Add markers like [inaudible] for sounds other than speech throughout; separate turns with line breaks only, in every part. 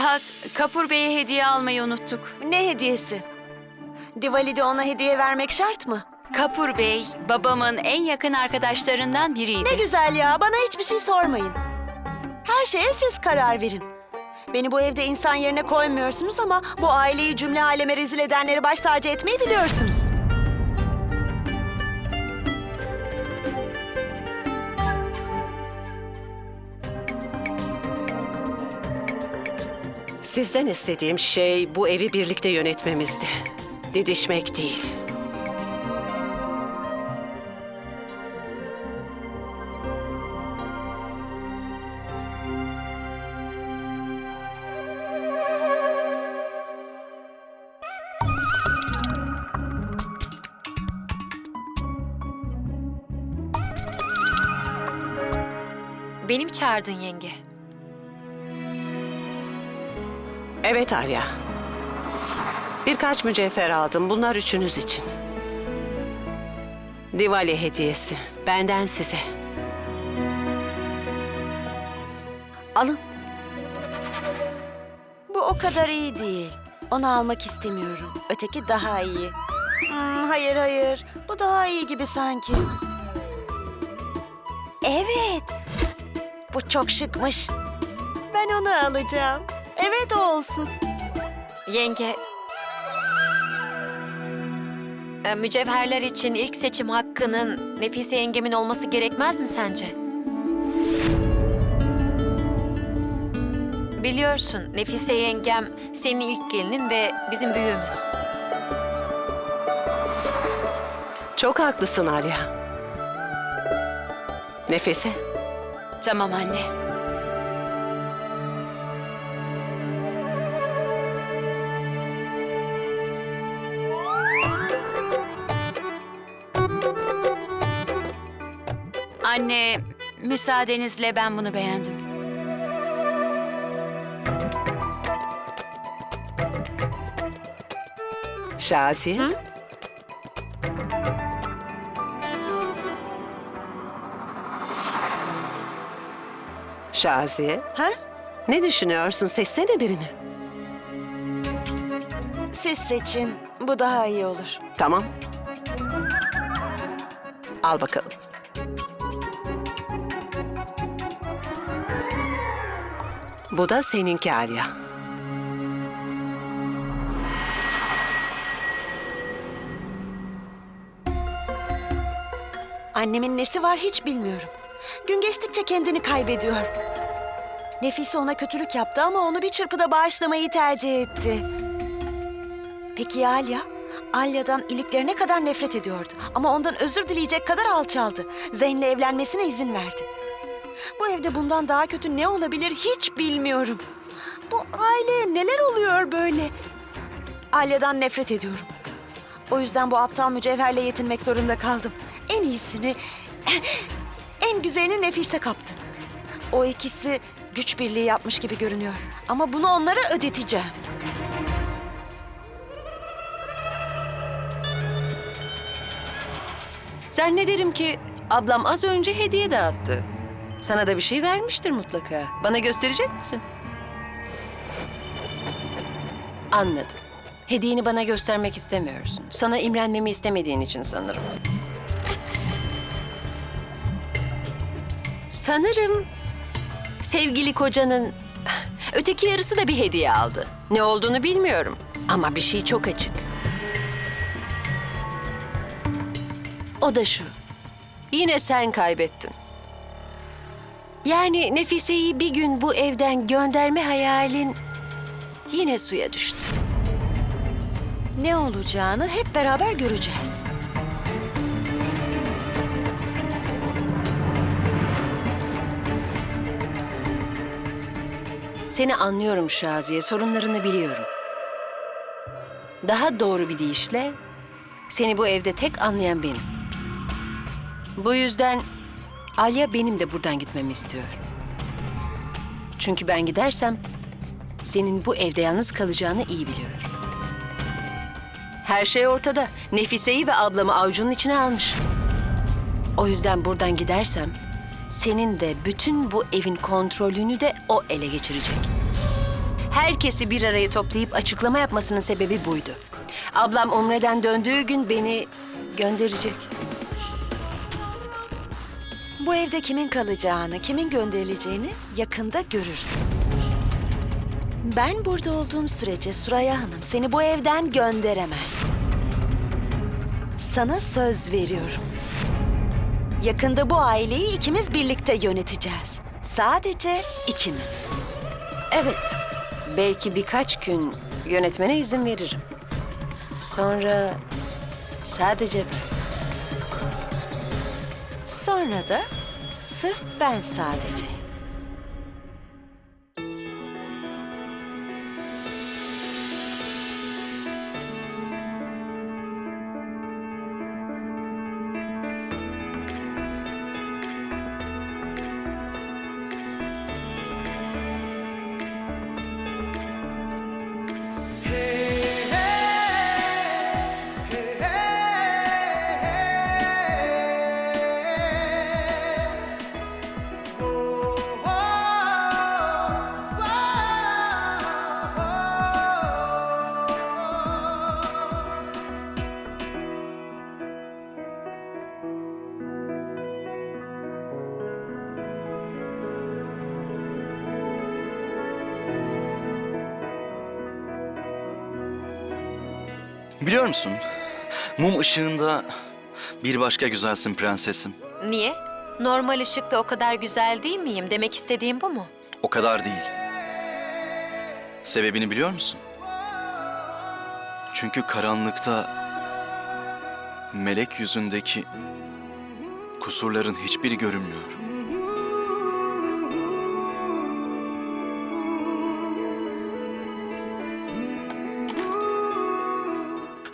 Hat, Kapur Bey'e hediye almayı unuttuk.
Ne hediyesi? Diwali'de ona hediye vermek şart mı?
Kapur Bey, babamın en yakın arkadaşlarından biriydi.
Ne güzel ya, bana hiçbir şey sormayın. Her şeye siz karar verin. Beni bu evde insan yerine koymuyorsunuz ama bu aileyi cümle aleme rezil edenleri baş tacı etmeyi biliyorsunuz.
Sizden istediğim şey bu evi birlikte yönetmemizdi. Didişmek değil.
Benim çağırdın yenge.
Evet Arya. Birkaç mücevher aldım. Bunlar üçünüz için. Diwali hediyesi. Benden size. Alın.
Bu o kadar iyi değil. Onu almak istemiyorum. Öteki daha iyi. Hmm, hayır hayır. Bu daha iyi gibi sanki. Evet. Bu çok şıkmış. Ben onu alacağım. Evet o olsun.
Yenge... E, mücevherler için ilk seçim hakkının Nefise yengemin olması gerekmez mi sence? Biliyorsun Nefise yengem senin ilk gelinin ve bizim büyüğümüz.
Çok haklısın Arya. Nefese.
Tamam anne. Anne, müsaadenizle ben bunu beğendim.
Şaziye. Şaziye.
Ha?
Ne düşünüyorsun? Seçsene birini.
Siz seçin. Bu daha iyi olur.
Tamam. Al bakalım. Bu da seninki Arya.
Annemin nesi var hiç bilmiyorum. Gün geçtikçe kendini kaybediyor. Nefise ona kötülük yaptı ama onu bir çırpıda bağışlamayı tercih etti. Peki ya Alya? Alya'dan iliklerine kadar nefret ediyordu. Ama ondan özür dileyecek kadar alçaldı. Zeyn'le evlenmesine izin verdi. Bu evde bundan daha kötü ne olabilir hiç bilmiyorum. Bu aileye neler oluyor böyle? Alya'dan nefret ediyorum. O yüzden bu aptal mücevherle yetinmek zorunda kaldım. En iyisini, [laughs] en güzelini Nefise kaptı. O ikisi güç birliği yapmış gibi görünüyor. Ama bunu onlara ödeteceğim.
Zannederim ki ablam az önce hediye dağıttı. Sana da bir şey vermiştir mutlaka. Bana gösterecek misin? Anladım. Hediyeni bana göstermek istemiyorsun. Sana imrenmemi istemediğin için sanırım. Sanırım sevgili kocanın öteki yarısı da bir hediye aldı. Ne olduğunu bilmiyorum ama bir şey çok açık. O da şu. Yine sen kaybettin. Yani Nefise'yi bir gün bu evden gönderme hayalin yine suya düştü.
Ne olacağını hep beraber göreceğiz.
Seni anlıyorum Şaziye, sorunlarını biliyorum. Daha doğru bir deyişle seni bu evde tek anlayan benim. Bu yüzden Alya benim de buradan gitmemi istiyor. Çünkü ben gidersem senin bu evde yalnız kalacağını iyi biliyorum. Her şey ortada. Nefise'yi ve ablamı avucunun içine almış. O yüzden buradan gidersem senin de bütün bu evin kontrolünü de o ele geçirecek. herkesi bir araya toplayıp açıklama yapmasının sebebi buydu. Ablam Umre'den döndüğü gün beni gönderecek.
Bu evde kimin kalacağını, kimin gönderileceğini yakında görürsün. Ben burada olduğum sürece Suraya Hanım seni bu evden gönderemez. Sana söz veriyorum. Yakında bu aileyi ikimiz birlikte yöneteceğiz. Sadece ikimiz.
Evet, belki birkaç gün yönetmene izin veririm. Sonra sadece ben.
Sonra da sırf ben sadece.
Biliyor musun? Mum ışığında bir başka güzelsin prensesim.
Niye? Normal ışıkta o kadar güzel değil miyim? Demek istediğim bu mu?
O kadar değil. Sebebini biliyor musun? Çünkü karanlıkta melek yüzündeki kusurların hiçbiri görünmüyor.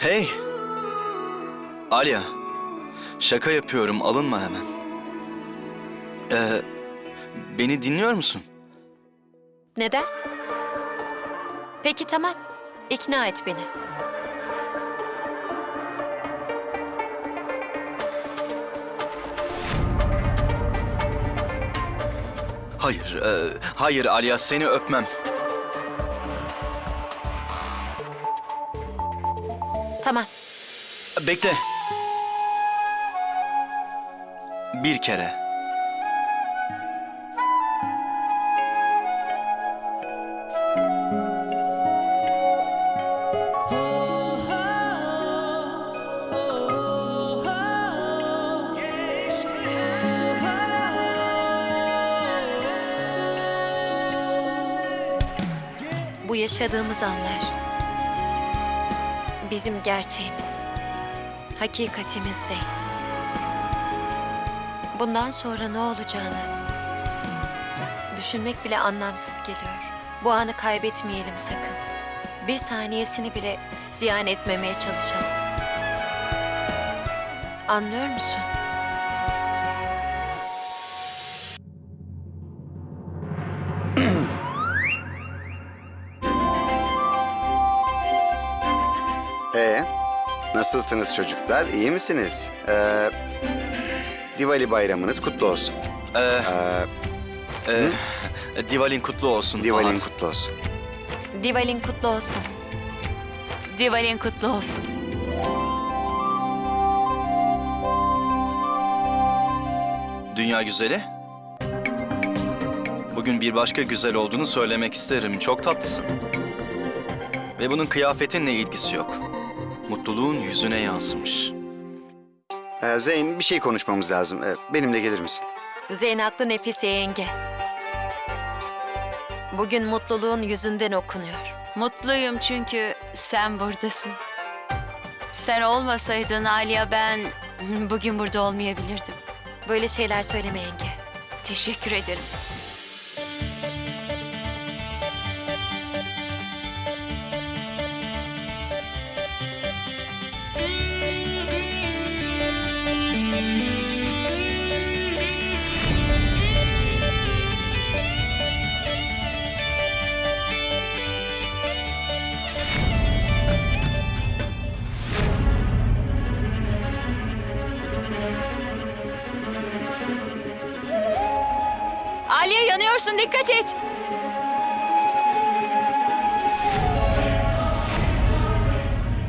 Hey! Alya, şaka yapıyorum, alınma hemen. Ee, beni dinliyor musun?
Neden? Peki tamam. İkna et beni.
Hayır, e, hayır Alya seni öpmem. Bekle. Bir kere.
Bu yaşadığımız anlar bizim gerçeğimiz. Hakikatimiz. Bundan sonra ne olacağını düşünmek bile anlamsız geliyor. Bu anı kaybetmeyelim sakın. Bir saniyesini bile ziyan etmemeye çalışalım. Anlıyor musun?
Nasılsınız çocuklar? İyi misiniz? Ee, Diwali bayramınız kutlu olsun.
Ee,
Ee,
e, Divalin kutlu olsun
Diwali'nin
Fuat.
kutlu olsun.
Divalin kutlu olsun.
Divalin kutlu olsun.
Dünya güzeli. Bugün bir başka güzel olduğunu söylemek isterim. Çok tatlısın. Ve bunun kıyafetinle ilgisi yok. Mutluluğun yüzüne yansımış.
Ee, Zeyn bir şey konuşmamız lazım. Ee, benimle gelir misin?
Zeyn haklı Nefise yenge. Bugün mutluluğun yüzünden okunuyor.
Mutluyum çünkü sen buradasın. Sen olmasaydın Alya ben bugün burada olmayabilirdim.
Böyle şeyler söyleme yenge.
Teşekkür ederim. Aliye yanıyorsun dikkat et.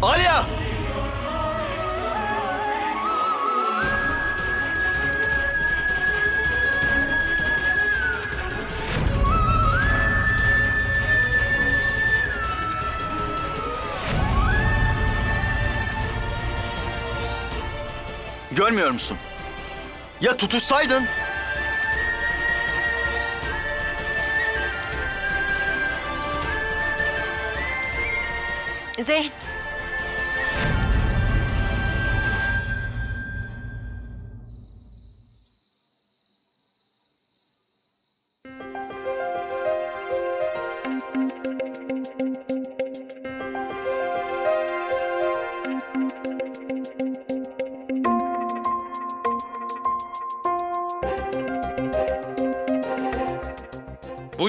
Aliye!
Görmüyor musun? Ya tutuşsaydın?
Zeyn.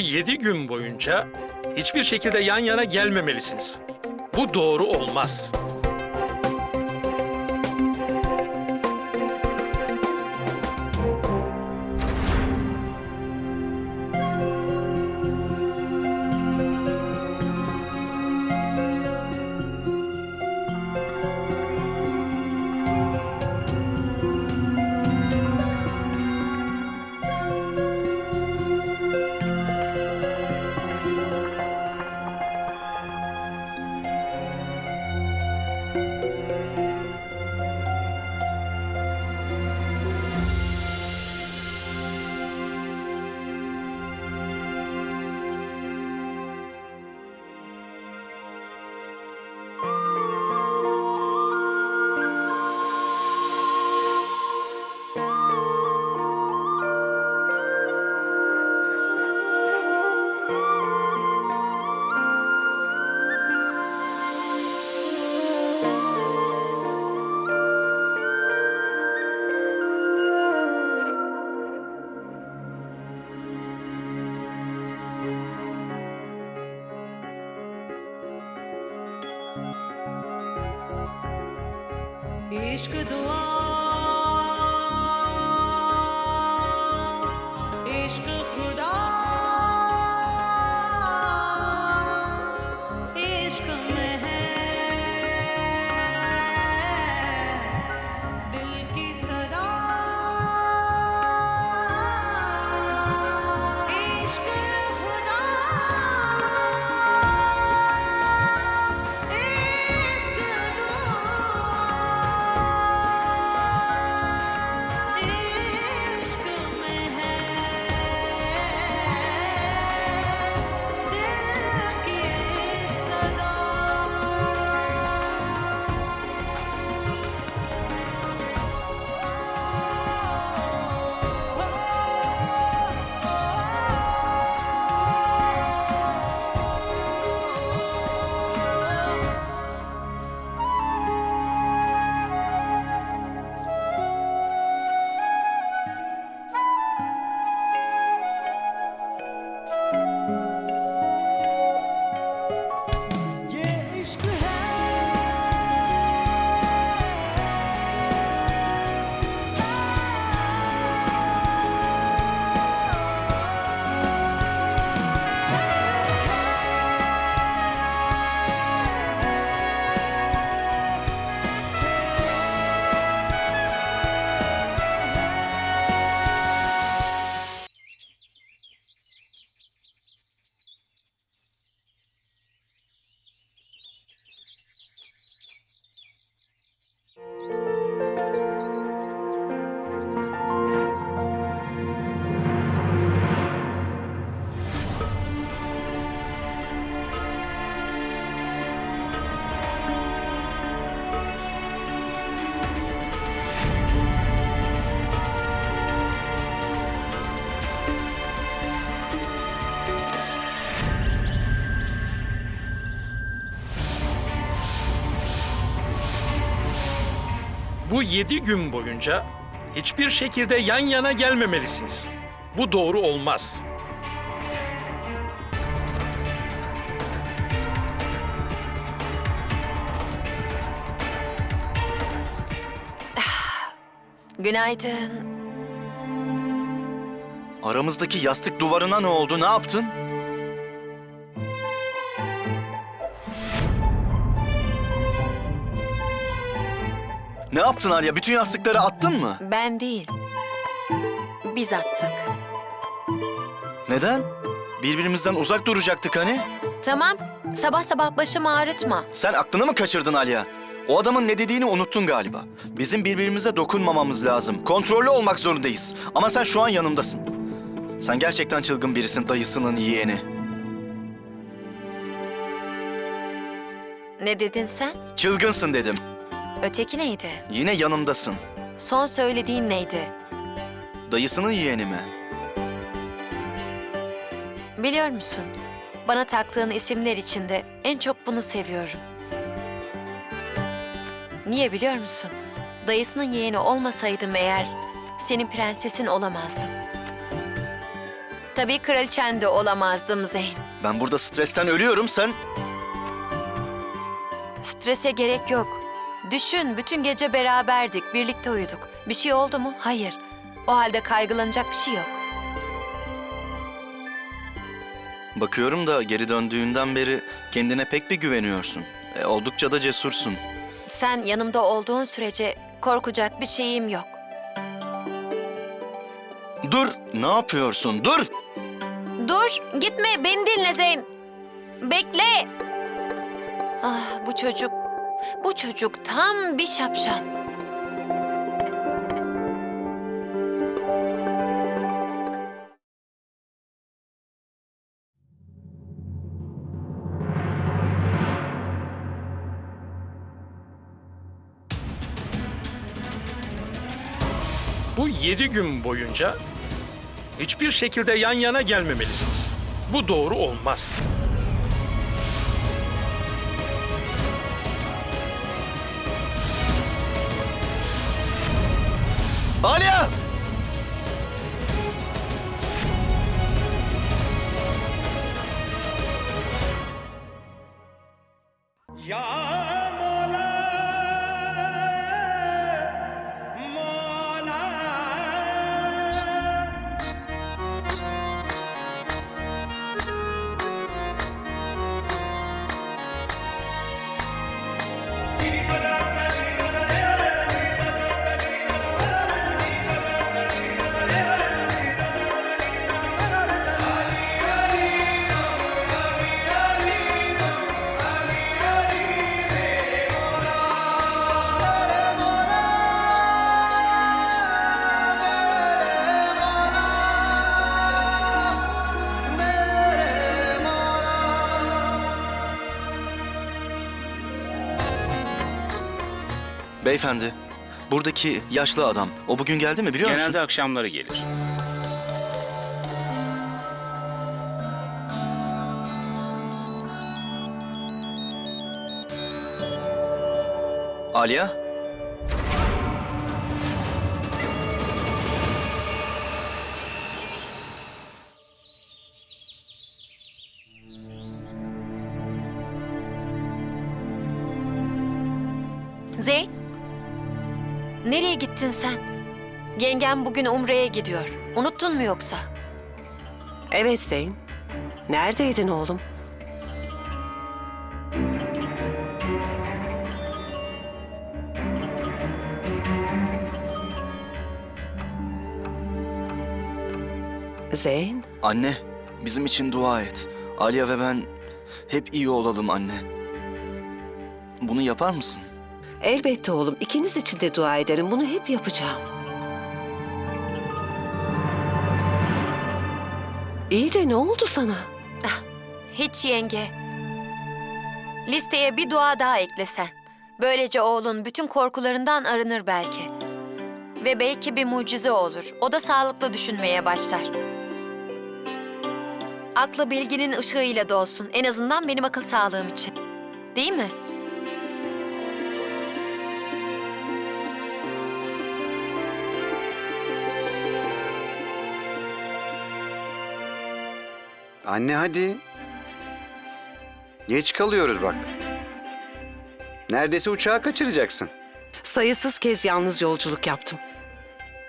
Yedi gün boyunca hiçbir şekilde yan yana gelmemelisiniz. Bu doğru olmaz.
इश्क दुआ
yedi gün boyunca hiçbir şekilde yan yana gelmemelisiniz. Bu doğru olmaz. [sighs]
Günaydın.
Aramızdaki yastık duvarına ne oldu? Ne yaptın? Ne yaptın Alya? Bütün yastıkları attın mı?
Ben değil. Biz attık.
Neden? Birbirimizden uzak duracaktık hani?
Tamam. Sabah sabah başımı ağrıtma.
Sen aklını mı kaçırdın Alya? O adamın ne dediğini unuttun galiba. Bizim birbirimize dokunmamamız lazım. Kontrollü olmak zorundayız. Ama sen şu an yanımdasın. Sen gerçekten çılgın birisin dayısının yeğeni.
Ne dedin sen?
Çılgınsın dedim.
Öteki neydi?
Yine yanımdasın.
Son söylediğin neydi?
Dayısının yeğeni mi?
Biliyor musun? Bana taktığın isimler içinde en çok bunu seviyorum. Niye biliyor musun? Dayısının yeğeni olmasaydım eğer senin prensesin olamazdım. Tabii kraliçen de olamazdım Zeyn.
Ben burada stresten ölüyorum sen...
Strese gerek yok. Düşün, bütün gece beraberdik, birlikte uyuduk. Bir şey oldu mu? Hayır. O halde kaygılanacak bir şey yok.
Bakıyorum da geri döndüğünden beri kendine pek bir güveniyorsun. E, oldukça da cesursun.
Sen yanımda olduğun sürece korkacak bir şeyim yok.
Dur! Ne yapıyorsun? Dur!
Dur, gitme, beni dinle Zeyn. Bekle. Ah, bu çocuk, bu çocuk tam bir şapşal.
Bu yedi gün boyunca hiçbir şekilde yan yana gelmemelisiniz. Bu doğru olmaz.
Aliye! Beyefendi, buradaki yaşlı adam, o bugün geldi mi biliyor musun?
Genelde akşamları gelir.
Aliye?
Zeyn, gittin sen? Yengem bugün Umre'ye gidiyor. Unuttun mu yoksa?
Evet Zeyn. Neredeydin oğlum? Zeyn,
Anne, bizim için dua et. Aliye ve ben hep iyi olalım anne. Bunu yapar mısın?
Elbette oğlum. İkiniz için de dua ederim. Bunu hep yapacağım. İyi de ne oldu sana?
Hiç yenge. Listeye bir dua daha eklesen. Böylece oğlun bütün korkularından arınır belki. Ve belki bir mucize olur. O da sağlıklı düşünmeye başlar. Aklı bilginin ışığıyla dolsun. En azından benim akıl sağlığım için. Değil mi?
Anne hadi. Geç kalıyoruz bak. Neredeyse uçağı kaçıracaksın.
Sayısız kez yalnız yolculuk yaptım.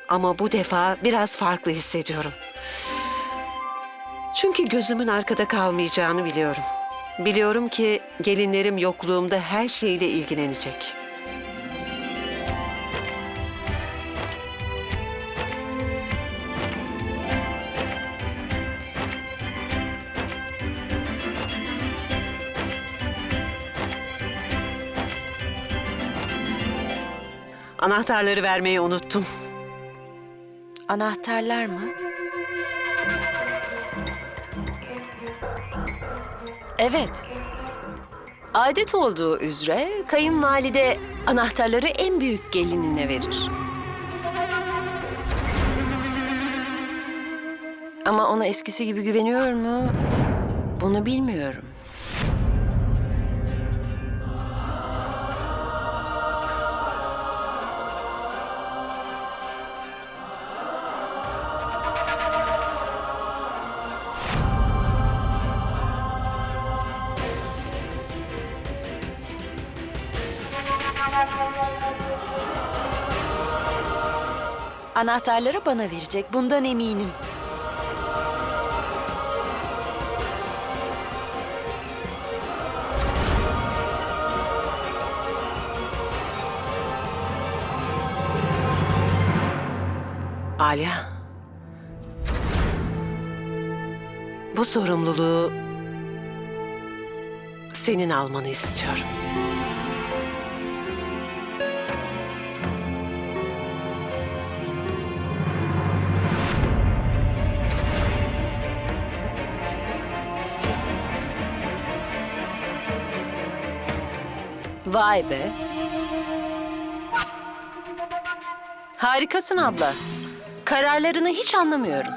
Ama bu defa biraz farklı hissediyorum. Çünkü gözümün arkada kalmayacağını biliyorum. Biliyorum ki gelinlerim yokluğumda her şeyle ilgilenecek. Anahtarları vermeyi unuttum.
Anahtarlar mı?
Evet. Adet olduğu üzere kayınvalide anahtarları en büyük gelinine verir. Ama ona eskisi gibi güveniyor mu? Bunu bilmiyorum.
Anahtarları bana verecek. Bundan eminim.
Alya. Bu sorumluluğu senin almanı istiyorum.
Vay be. Harikasın abla. Kararlarını hiç anlamıyorum.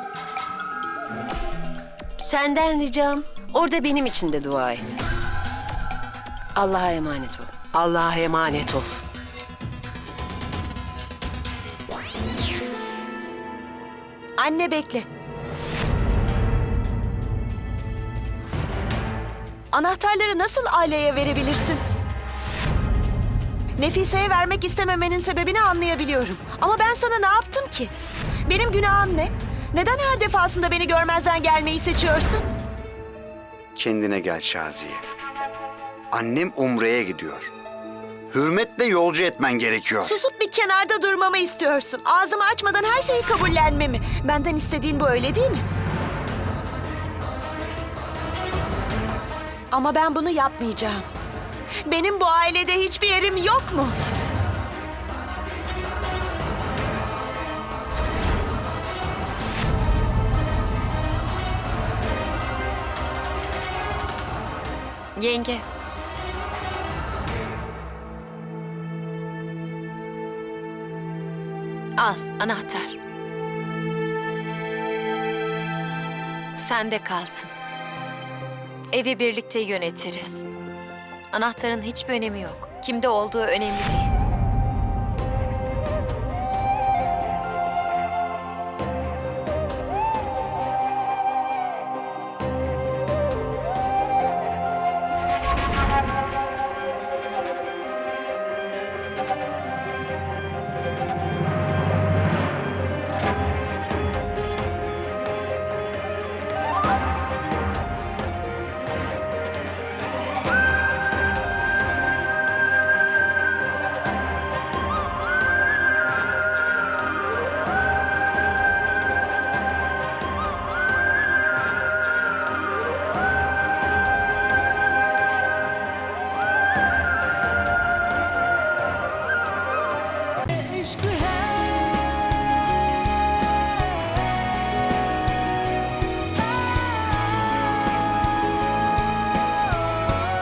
Senden ricam orada benim için de dua et. Allah'a emanet ol.
Allah'a emanet ol.
Anne bekle. Anahtarları nasıl Alya'ya verebilirsin? Nefise'ye vermek istememenin sebebini anlayabiliyorum. Ama ben sana ne yaptım ki? Benim günahım ne? Neden her defasında beni görmezden gelmeyi seçiyorsun?
Kendine gel Şaziye. Annem Umre'ye gidiyor. Hürmetle yolcu etmen gerekiyor.
Susup bir kenarda durmamı istiyorsun. Ağzımı açmadan her şeyi kabullenmemi. Benden istediğin bu öyle değil mi? Ama ben bunu yapmayacağım. Benim bu ailede hiçbir yerim yok mu?
Yenge. Al anahtar. Sen de kalsın. Evi birlikte yönetiriz. Anahtarın hiçbir önemi yok. Kimde olduğu önemli değil.